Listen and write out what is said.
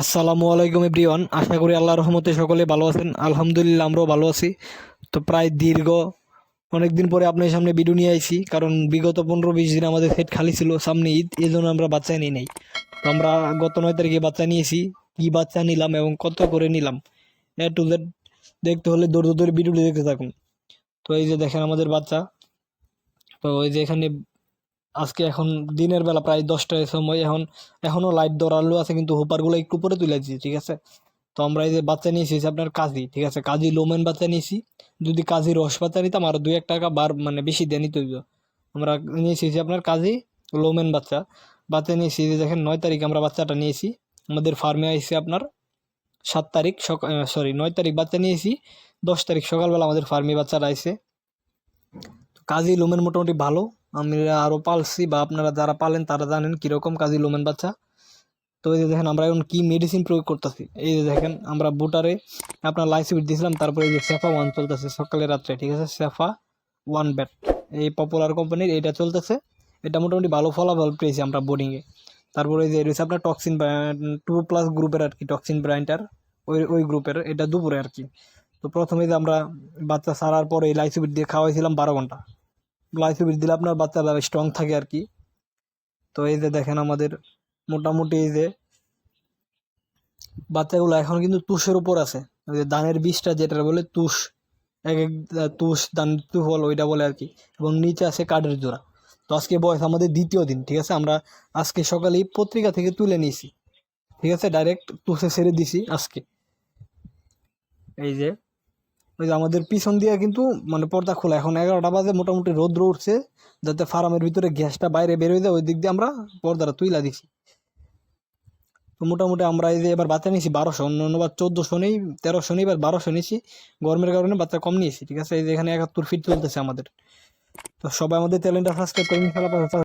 আসসালামু আলাইকুম এভরিওয়ান। আশা করি আল্লাহ রহমতে সকলে ভালো আছেন। আলহামদুলিল্লাহ আমরাও ভালো আছি। তো প্রায় দীর্ঘ অনেক দিন পরে আপনার সামনে ভিডিও নিয়ে আইছি কারণ বিগত পনেরো বিশ দিন আমাদের সেট খালি ছিল সামনে ঈদ এই জন্য আমরা বাচ্চা নিয়ে নাই। তো আমরা গত নয় তারিখে বাচ্চা নিয়েছি, কি বাচ্চা নিলাম এবং কত করে নিলাম, এ টু জেড দেখতে হলে দৌড় দৌড়ে ভিডিওটি দেখতে থাকুন। তো এই যে দেখেন আমাদের বাচ্চা। তো এই যে এখানে আজকে এখন দিনের বেলা প্রায় দশটার সময় এখন, এখনও লাইট আলো আছে, কিন্তু হোপারগুলো একটু পরে তুলে দিয়েছি, ঠিক আছে? তো আমরা এই যে বাচ্চা নিয়েছি আপনার কাজী, ঠিক আছে? কাজী লোমেন বাচ্চা নিয়েছি, যদি কাজী রস বাচ্চা নিতাম আর দুই এক টাকা বার মানে বেশি দিয়ে, নিতে হইব। আমরা নিয়েছি যে আপনার কাজী লোমেন বাচ্চা বাচ্চা নিয়েছি যে দেখেন নয় তারিখ আমরা বাচ্চাটা নিয়েছি, আমাদের ফার্মে আইসে আপনার সাত তারিখ সকাল সরি নয় তারিখ বাচ্চা নিয়েছি, দশ তারিখ সকালবেলা আমাদের ফার্মে বাচ্চাটা আইসে। কাজী লোমেন মোটামুটি ভালো আমি আরও পালছি বা আপনারা যারা পালেন তারা জানেন কীরকম কাজী লোমেন বাচ্চা। তো এই যে দেখেন, আমরা এখন কী মেডিসিন প্রয়োগ করতেছি? এই যে দেখেন, আমরা বুটারে আপনার লাইসিবিট দিয়েছিলাম, তারপরে এই যে সেফা ওয়ান চলতেছে সকালে রাত্রে, ঠিক আছে? সেফা ওয়ান ব্যাট এই পপুলার কোম্পানির এটা চলতেছে। এটা মোটামুটি ভালো ফলাফল পেয়েছি আমরা বোর্ডিংয়ে তারপরে যে রয়েছে আপনার টক্সিন টু প্লাস গ্রুপের আর কি টক্সিন ব্র্যান্ডটার ওই ওই গ্রুপের এটা দুপুরে আর কি। তো প্রথমে যে আমরা বাচ্চা সারার পরে এই লাইসিবিট দিয়ে খাওয়াইছিলাম বারো ঘণ্টা। লাইসিবিট দিলে আপনার বাচ্চারা স্ট্রং থাকে আর কি। তো এই যে দেখেন আমাদের মোটামুটি এই যে বাচ্চাগুলো এখন কিন্তু তুষের উপর আছে। ওই যে ধানের বীজটা যেটা বলে তুষ, এক এক তুষ, ধান, তুফল ওইটা বলে আর কি। এবং নিচে আছে কাঠের জোড়া। তো আজকে বয়স আমাদের দ্বিতীয় দিন, ঠিক আছে? আমরা আজকে সকালেই পত্রিকা থেকে তুলে নিয়েছি। ঠিক আছে? ডাইরেক্ট তুষে ছেড়ে দিছি আজকে। এই যে ওই যে আমাদের পিছন দিয়ে কিন্তু মানে পর্দা খোলা। এখন এগারোটা বাজে, মোটামুটি রোদ্র উঠছে, যাতে ফার্মের ভিতরে গ্যাসটা বাইরে বের হয়ে যায়, ওই দিক দিয়ে আমরা পর্দাটা তুইলা দিছি। তো মোটামুটি আমরা এই যে এবার বাচ্চা নিয়েছি বারোশো, অন্য অন্যবার চোদ্দোশো নেই, তেরোশো নেই, এবার বারোশো নিয়েছি। গরমের কারণে বাচ্চা কম নিয়েছি, ঠিক আছে? এই যে এখানে একাত্তর ফিট চলতেছে আমাদের। তো সবাই আমাদের চ্যানেলটা সাবস্ক্রাইব করে